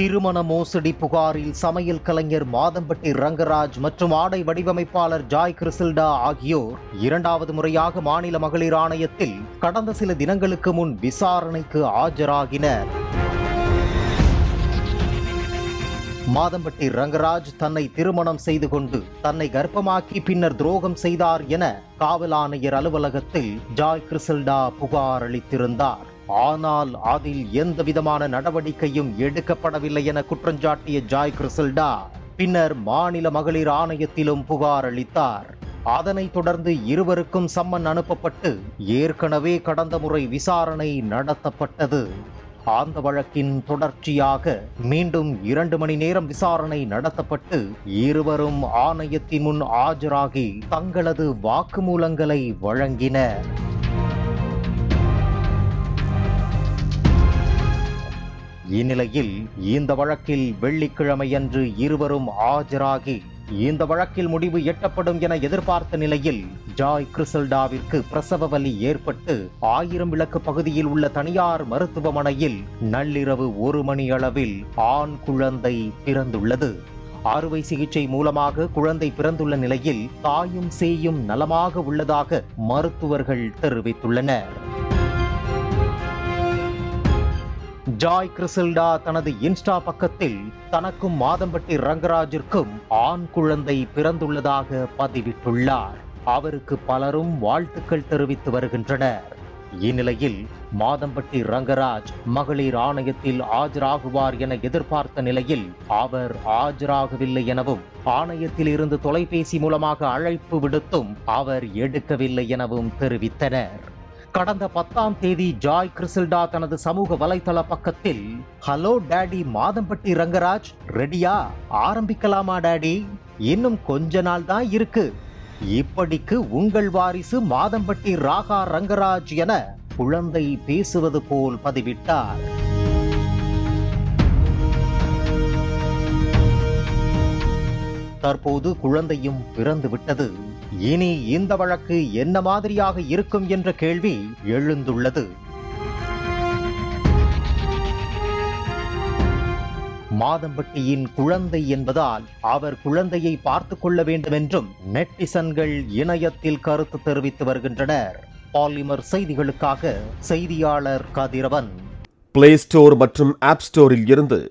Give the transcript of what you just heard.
திருமண மோசடி புகாரில் சமையல் கலைஞர் மாதம்பட்டி ரங்கராஜ் மற்றும் ஆடை வடிவமைப்பாளர் ஜாய் கிறிசில்டா ஆகியோர் இரண்டாவது முறையாக மாநில மகளிர் ஆணையத்தில் கடந்த சில தினங்களுக்கு முன் விசாரணைக்கு ஆஜராகினர். மாதம்பட்டி ரங்கராஜ் தன்னை திருமணம் செய்து கொண்டு தன்னை கர்ப்பமாக்கி பின்னர் துரோகம் செய்தார் என காவல் ஆணையர் அலுவலகத்தில் ஜாய் கிறிசில்டா புகார் அளித்திருந்தார். ஆனால் அதில் எந்த விதமான நடவடிக்கையும் எடுக்கப்படவில்லை என குற்றஞ்சாட்டிய ஜாய் கிறிசல்டா பின்னர் மாநில மகளிர் ஆணையத்திலும் புகார் அளித்தார். அதனைத் தொடர்ந்து இருவருக்கும் சம்மன் அனுப்பப்பட்டு ஏற்கனவே கடந்த முறை விசாரணை நடத்தப்பட்டது. அந்த வழக்கின் தொடர்ச்சியாக மீண்டும் இரண்டு மணி நேரம் விசாரணை நடத்தப்பட்டு இருவரும் ஆணையத்தின் முன் ஆஜராகி தங்களது வாக்குமூலங்களை வழங்கினர். இந்நிலையில் இந்த வழக்கில் வெள்ளிக்கிழமையன்று இருவரும் ஆஜராகி இந்த வழக்கில் முடிவு எட்டப்படும் என எதிர்பார்த்த நிலையில் ஜாய் கிறிசல்டாவிற்கு பிரசவ வலி ஏற்பட்டு ஆயிரம் விளக்கு பகுதியில் உள்ள தனியார் மருத்துவமனையில் நள்ளிரவு ஒரு மணி அளவில் ஆண் குழந்தை பிறந்துள்ளது. அறுவை சிகிச்சை மூலமாக குழந்தை பிறந்துள்ள நிலையில் தாயும் சேயும் நலமாக உள்ளதாக மருத்துவர்கள் தெரிவித்துள்ளனர். ஜாய் கிறிசில்டா தனது இன்ஸ்டா பக்கத்தில் தனக்கும் மாதம்பட்டி ரங்கராஜிற்கும் ஆண் குழந்தை பிறந்துள்ளதாக பதிவிட்டுள்ளார். அவருக்கு பலரும் வாழ்த்துக்கள் தெரிவித்து வருகின்றனர். இந்நிலையில் மாதம்பட்டி ரங்கராஜ் மகளிர் ஆணையத்தில் ஆஜராகுவார் என எதிர்பார்த்த நிலையில் அவர் ஆஜராகவில்லை எனவும் ஆணையத்தில் இருந்து தொலைபேசி மூலமாக அழைப்பு விடுத்தும் அவர் எடுக்கவில்லை எனவும் தெரிவித்தனர். கடந்த பத்தாம் தேதி ஜாய் கிறிசில்டா தனது சமூக வலைதள பக்கத்தில் ஹலோ டேடி மாதம்பட்டி ரங்கராஜ் ரெடியா? ஆரம்பிக்கலாமா டாடி? இன்னும் கொஞ்ச நாள் தான் இருக்கு. இப்படிக்கு உங்கள் வாரிசு மாதம்பட்டி ராகா ரங்கராஜ் என குழந்தை பேசுவது போல் பதிவிட்டார். தற்போது குழந்தையும் பிறந்து விட்டது. இனி இந்த வழக்கு என்ன மாதிரியாக இருக்கும் என்ற கேள்வி எழுந்துள்ளது. மாதம்பட்டியின் குழந்தை என்பதால் அவர் குழந்தையை பார்த்து கொள்ள வேண்டும் என்றும் நெட்டிசன்கள் இணையத்தில் கருத்து தெரிவித்து வருகின்றனர். பாலிமர் செய்திகளுக்காக செய்தியாளர் கதிரவன். பிளே ஸ்டோர் மற்றும் ஆப் ஸ்டோரில் இருந்து